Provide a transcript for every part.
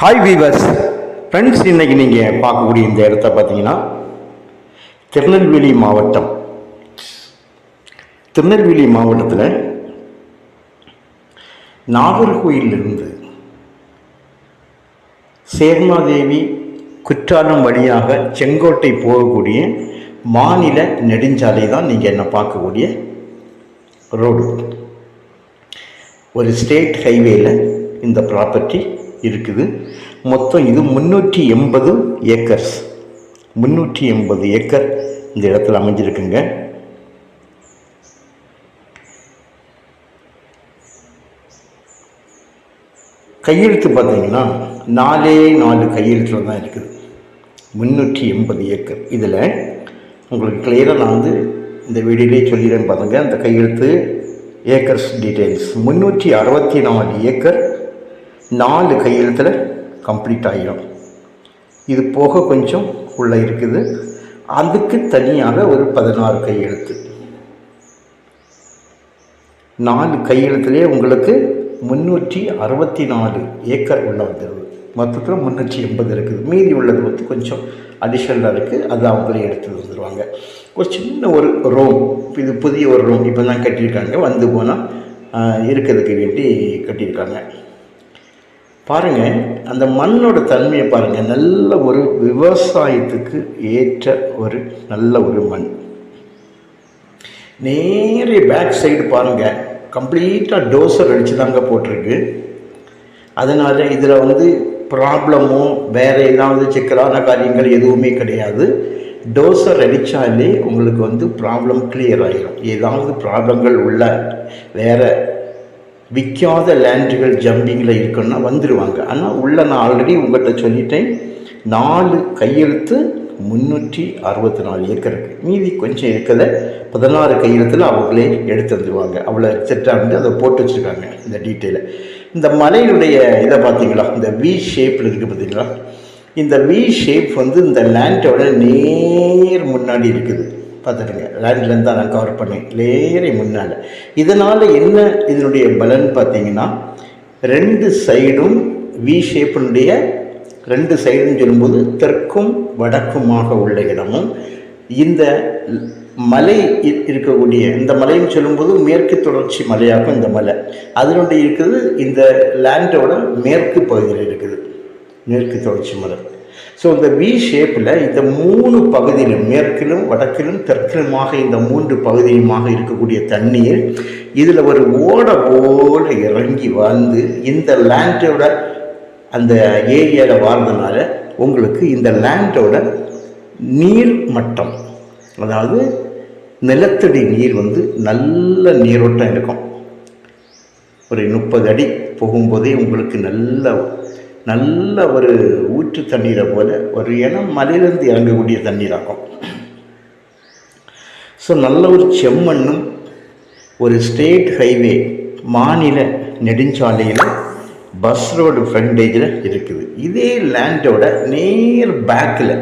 Hi viewers friends இன்னைக்கு நீங்கள் பார்க்கக்கூடிய இந்த இடத்த பார்த்தீங்கன்னா திருநெல்வேலி மாவட்டம். திருநெல்வேலி மாவட்டத்தில் நாகர்கோயிலிருந்து சேர்மாதேவி குற்றாலம் வழியாக செங்கோட்டை போகக்கூடிய மாநில நெடுஞ்சாலை தான் நீங்கள் என்ன பார்க்கக்கூடிய ரோடு. ஒரு ஸ்டேட் ஹைவேயில் இந்த ப்ராப்பர்ட்டி இருக்குது. மொத்தம் இது முந்நூற்றி எண்பது ஏக்கர்ஸ். முந்நூற்றி எண்பது ஏக்கர் இந்த இடத்துல அமைஞ்சிருக்குங்க. கையெழுத்து பார்த்தீங்கன்னா நாலே நாலு கையெழுத்தில் தான் இருக்குது. முந்நூற்றி எண்பது ஏக்கர். இதில் உங்களுக்கு கிளியராக நான் வந்து இந்த வீடியோலே சொல்லிடுறேன் பாருங்கள் அந்த கையெழுத்து ஏக்கர்ஸ் டீட்டெயில்ஸ் முந்நூற்றி அறுபத்தி நாலு ஏக்கர். நாலு கையெழுத்தில் கம்ப்ளீட் ஆகிடும் இது போக கொஞ்சம் உள்ளே இருக்குது. அதுக்கு தனியாக ஒரு பதினாறு கையெழுத்து. நாலு கையெழுத்துலேயே உங்களுக்கு முந்நூற்றி அறுபத்தி நாலு ஏக்கர் உள்ள வந்துடுது மொத்தத்தில் முந்நூற்றி எண்பது இருக்குது. மீதி உள்ளது வந்து கொஞ்சம் அடிஷனலாக இருக்குது அது அவங்களே எடுத்து வந்துடுவாங்க ஒரு சின்ன ஒரு ரூம். இது புதிய ஒரு ரூம். இப்போ தான் கட்டியிருக்காங்க. வந்து போனால் இருக்கிறதுக்கு வேண்டி கட்டியிருக்காங்க. பாருங்கள் அந்த மண்ணோட தன்மையை பாருங்கள் நல்ல ஒரு விவசாயத்துக்கு ஏற்ற ஒரு நல்ல ஒரு மண். நேரே பேக் சைடு பாருங்கள் கம்ப்ளீட்டாக டோசர் அடித்து தாங்க போட்டிருக்கு. அதனால் இதில் வந்து ப்ராப்ளமோ வேறு ஏதாவது சிக்கலான காரியங்கள் எதுவுமே கிடையாது. டோசர் அடித்தாலே உங்களுக்கு வந்து ப்ராப்ளம் கிளியர் ஆகிடும் ஏதாவது ப்ராப்ளங்கள் உள்ள வேறு விற்காத லேண்டுகள் ஜம்பிங்கில் இருக்குன்னா வந்துடுவாங்க ஆனால் உள்ள நான் ஆல்ரெடி உங்கள்கிட்ட சொல்லிட்டேன் நாலு கையெழுத்து முந்நூற்றி அறுபத்தி நாலு ஏக்கருக்கு. மீதி கொஞ்சம் இருக்கிறத பதினாறு கையெழுத்தில் அவங்களே எடுத்து வந்துடுவாங்க அவ்வளோ செட்டாக வந்து அதை போட்டு வச்சுருக்காங்க இந்த டீட்டெயிலை இந்த மலையினுடைய இதை பார்த்தீங்களா? இந்த வி ஷேப்பில் இருக்குது பார்த்தீங்களா? இந்த வி ஷேப் வந்து இந்த லேண்டோட நேர் முன்னாடி இருக்குது. பார்த்துடுங்க லேண்ட்லேருந்து தான் நான் கவர் பண்ணேன். லேரை முன்னால். இதனால் என்ன இதனுடைய பலன் பார்த்தீங்கன்னா ரெண்டு சைடும் வி ஷேப்பினுடைய ரெண்டு சைடுன்னு சொல்லும்போது தெற்கும் வடக்குமாக உள்ள இடமும் இந்த மலை இருக்கக்கூடிய இந்த மலைன்னு சொல்லும்போது மேற்கு தொடர்ச்சி மலையாகும் இந்த மலை. அதனுடைய இருக்குது இந்த லேண்டோட மேற்கு பகுதியில் இருக்குது. மேற்கு தொடர்ச்சி மலை. ஸோ இந்த வி ஷேப்பில் இந்த மூணு பகுதியிலும் மேற்கிலும் வடக்கிலும் தெற்கிலுமாக இந்த மூன்று பகுதியுமாக இருக்கக்கூடிய தண்ணீர் இதில் ஒரு ஓடை போல இறங்கி வந்து இந்த லேண்டோட அந்த ஏரியாவில் வாழ்ந்தனால உங்களுக்கு இந்த லேண்டோட நீர் மட்டம் அதாவது நிலத்தடி நீர் வந்து நல்ல நீரோட்டம் இருக்கும். ஒரு முப்பது அடி போகும்போதே உங்களுக்கு நல்ல நல்ல ஒரு ஊற்று தண்ணீரை போல ஒரு இனம் மலையிலேருந்து இறங்கக்கூடிய தண்ணீராகும் ஸோ நல்ல ஒரு செம்மண்ணும் ஒரு ஸ்டேட் ஹைவே மாநில நெடுஞ்சாலையில் பஸ் ரோடு ஃப்ரண்டேஜில் இருக்குது. இதே லேண்டோட நேர் பேக்கில்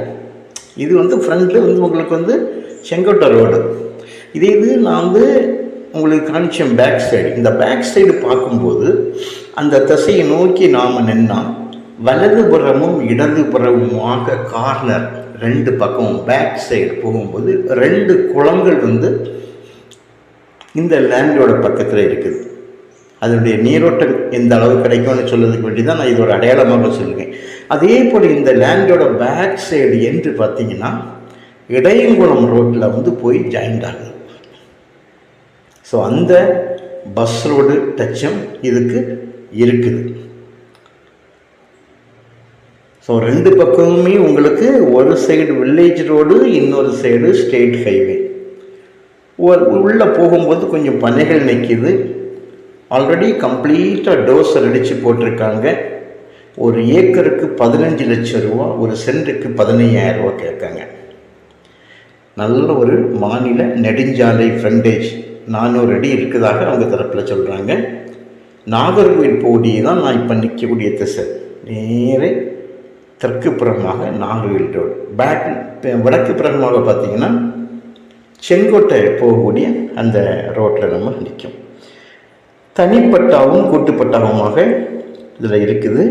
இது வந்து ஃப்ரண்ட்டில் வந்து உங்களுக்கு வந்து செங்கோட்டை ரோடு இதே இது நான் வந்து உங்களுக்கு காணிச்சேன் பேக் சைடு இந்த பேக் சைடு பார்க்கும்போது அந்த திசையை நோக்கி நாம் நின்னால் வலதுபுறமும் இடதுபுறமுமாக கார்னர் ரெண்டு பக்கமும் பேக் சைடு போகும்போது ரெண்டு குளங்கள் வந்து இந்த லேண்டோட பக்கத்தில் இருக்குது. அதனுடைய நீரோட்டம் எந்த அளவு கிடைக்கும்னு சொல்றதுக்கு வேண்டி தான் நான் இதோட அடையாளமாக சொல்லுவேன். அதே போல் இந்த லேண்டோட பேக் சைடு என்று பார்த்தீங்கன்னா இடையங்குளம் ரோட்டில் வந்து போய் ஜாயிண்ட் ஆகுது. ஸோ அந்த பஸ் ரோடு டச்சம் இதுக்கு இருக்குது. ஸோ ரெண்டு பக்கமுமே உங்களுக்கு ஒரு சைடு வில்லேஜ் ரோடு இன்னொரு சைடு ஸ்டேட் ஹைவே ஒரு உள்ளே போகும்போது கொஞ்சம் பனைகள் நிற்கிது ஆல்ரெடி கம்ப்ளீட்டாக டோசர் அடித்து போட்டிருக்காங்க. ஒரு ஏக்கருக்கு பதினஞ்சு லட்சம் ரூபா ஒரு சென்ட்டுக்கு பதினையாயிரம் ரூபா கேட்காங்க. நல்ல ஒரு மாநில நெடுஞ்சாலை ஃப்ரண்டேஜ் நானூறு அடி இருக்குதாக அவங்க தரப்பில் சொல்கிறாங்க நாகர்கோவில் போடி தான் நான் இப்போ நிற்கக்கூடிய திசை. நேரே தெற்கு புறமாக நாகர்கோவில் ரோடு பேக் வடக்கு புறமாக பார்த்தீங்கன்னா செங்கோட்டை போகக்கூடிய அந்த ரோட்டில் நம்ம நிற்கும். தனிப்பட்டாவும் கூட்டுப்பட்டாவுமாக இதில் இருக்குது.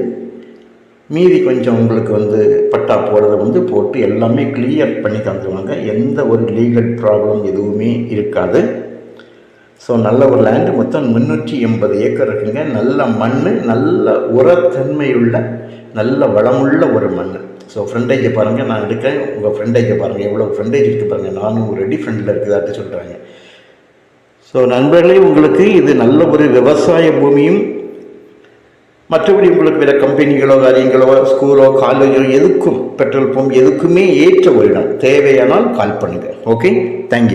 மீதி கொஞ்சம் உங்களுக்கு வந்து பட்டா போடுறத வந்து போட்டு எல்லாமே கிளியர் பண்ணி தந்துடுவாங்க எந்த ஒரு லீகல் ப்ராப்ளம் எதுவுமே இருக்காது. ஸோ நல்ல ஒரு லேண்டு மொத்தம் முந்நூற்றி எண்பது ஏக்கர் இருக்குங்க. நல்ல மண் நல்ல உரத்தன்மையுள்ள நல்ல வளமுள்ள ஒரு மண் ஸோ ஃப்ரண்டேஜை பாருங்கள் நான் எடுக்கிறேன். உங்கள் ஃப்ரண்டேஜை பாருங்கள் எவ்வளோ ஃப்ரண்டேஜ் இருக்குது பாருங்கள் நானும் ரெடி ஃப்ரெண்டில் இருக்குதாட்டு சொல்கிறாங்க ஸோ நண்பர்களே உங்களுக்கு இது நல்ல ஒரு விவசாய பூமியும் மற்றபடி உங்களுக்கு வேறு கம்பெனிகளோ காரியங்களோ ஸ்கூலோ காலேஜோ எதுக்கும் பெட்ரோல் பம்ப் எதுக்குமே ஏற்ற ஒரு இடம். தேவையானால் கால் பண்ணுங்கள் ஓகே தேங்க்யூ